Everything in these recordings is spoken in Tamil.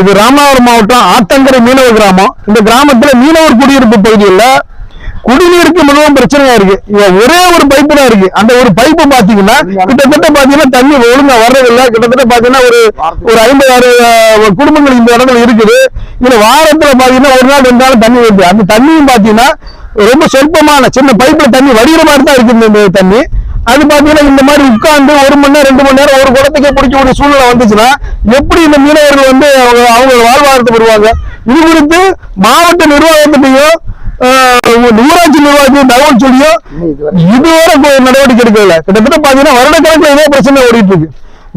இது ராமநாதபுரம் மாவட்டம் ஆத்தங்கரை மீனவ கிராமம். இந்த கிராமத்துல மீனவர் குடியிருப்பு பகுதியில் குடிநீருக்கு மிகவும் பிரச்சனையா இருக்கு. ஒரே ஒரு பைப்பு தான் இருக்கு. அந்த ஒரு பைப்பு பாத்தீங்கன்னா கிட்டத்தட்ட பாத்தீங்கன்னா தண்ணி ஒழுங்கா வர்றதில்லை. கிட்டத்தட்ட பாத்தீங்கன்னா ஒரு ஒரு ஐம்பது ஆறு குடும்பங்கள் இந்த இடத்துல இருக்குது. இதுல வாரத்துல பாத்தீங்கன்னா ஒரு நாள் ரெண்டு நாள் தண்ணி வருது அந்த தண்ணியும் பாத்தீங்கன்னா ரொம்ப சொற்பமான சின்ன பைப்ல தண்ணி வடிகிற மாதிரி தான் இருக்கு இந்த தண்ணி. அது பாத்தீங்கன்னா இந்த மாதிரி உட்கார்ந்து ஒரு மணி நேரம் ரெண்டு மணி நேரம் ஒரு குடத்துக்கே பிடிக்கக்கூடிய சூழ்நிலை வந்துச்சுன்னா எப்படி இந்த மீனவர்கள் வந்து அவங்க அவங்க வாழ்வாதாரத்தை வருவாங்க இது குறித்து மாவட்ட நிர்வாகத்திலையும் ஊராட்சி நிர்வாகத்தையும் தகவல் சொல்லியும் இதுவரை நடவடிக்கை எடுக்கல கிட்டத்தட்ட பாத்தீங்கன்னா வருடக்கணக்கில் ஏதோ பிரச்சனை ஓடிட்டு இருக்கு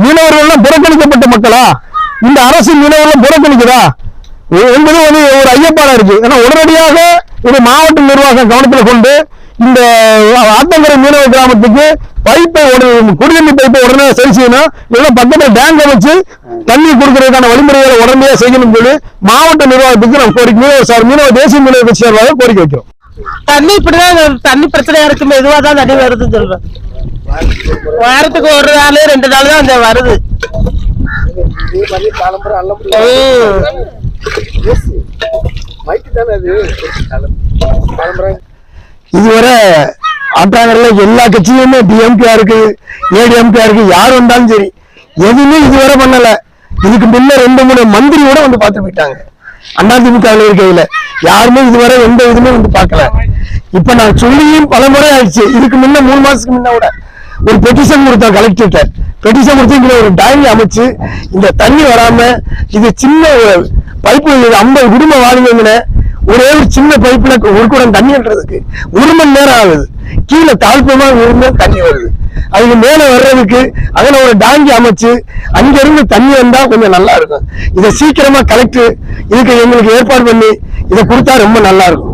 மீனவர்கள்லாம் புறக்கணிக்கப்பட்ட மக்களா? இந்த அரசு மீனவர்கள் புறக்கணிக்குதா? என்பது வந்து ஒரு ஐயப்பாடா இருக்கு. ஏன்னா உடனடியாக இது மாவட்ட நிர்வாகம் கவனத்தில் கொண்டு இந்த ஆத்தங்கரை மீனவ கிராமத்துக்கு பைப்பை உடனே குடிநீர் பைப்பை உடனே சரி செய்யணும் இல்லைன்னா பக்கத்துல டேங்க் அமைச்சு தண்ணி கொடுக்கறதுக்கான வழிமுறைகளை உடனடியாக செய்யணும் சொல்லி மாவட்ட நிர்வாகத்துக்கு நம்ம கோரிக்கை மீனவ சார் மீனவ தேசிய மீனவ கட்சி சார்பாக கோரிக்கை வைக்கிறோம் தண்ணி இப்படிதான் தண்ணி பிரச்சனையா இருக்கு மெதுவா தான் தண்ணி வருதுன்னு சொல்றேன் வாரத்துக்கு ஒரு நாள் ரெண்டு நாள் தான் அந்த வருது ம். இதுவரை ஆட்டாங்கரில் எல்லா கட்சியுமே டிஎம்கே இருக்கு ஏடிஎம்கே இருக்கு யார் வந்தாலும் சரி எதுவுமே இதுவரை பண்ணல. இதுக்கு முன்ன ரெண்டு மூணு மந்திரி கூட வந்து பார்த்து போயிட்டாங்க. அதிமுக இருக்கையில யாருமே இதுவரை எந்த இதுமே வந்து பார்க்கல. இப்ப நான் சொல்லியும் பல முறை ஆயிடுச்சு. இதுக்கு முன்ன மூணு மாசத்துக்கு முன்ன கூட ஒரு பெட்டிஷன் கொடுத்தோம் கலெக்டர்கிட்ட பெட்டிஷன் கொடுத்து இங்க ஒரு டேங்கி அமைச்சு இந்த தண்ணி வராம இது சின்ன பைப்பு ஐம்பது குடும்பம் வாழ்ந்தீங்கன்னு ஒரே ஒரு சின்ன பைப்பில் ஒரு குடம் தண்ணி விடுறதுக்கு ஒரு மணி நேரம் ஆகுது. கீழே தாழ்ப்பமாக இருந்து தண்ணி வருது. அதுக்கு மேலே வர்றதுக்கு அதில் ஒரு டாங்கி அமைச்சு அங்கேருந்து தண்ணி வந்தால் கொஞ்சம் நல்லா இருக்கும். இதை சீக்கிரமாக கலெக்டர் இதுக்கு எங்களுக்கு ஏற்பாடு பண்ணி இதை கொடுத்தா ரொம்ப நல்லா இருக்கும்.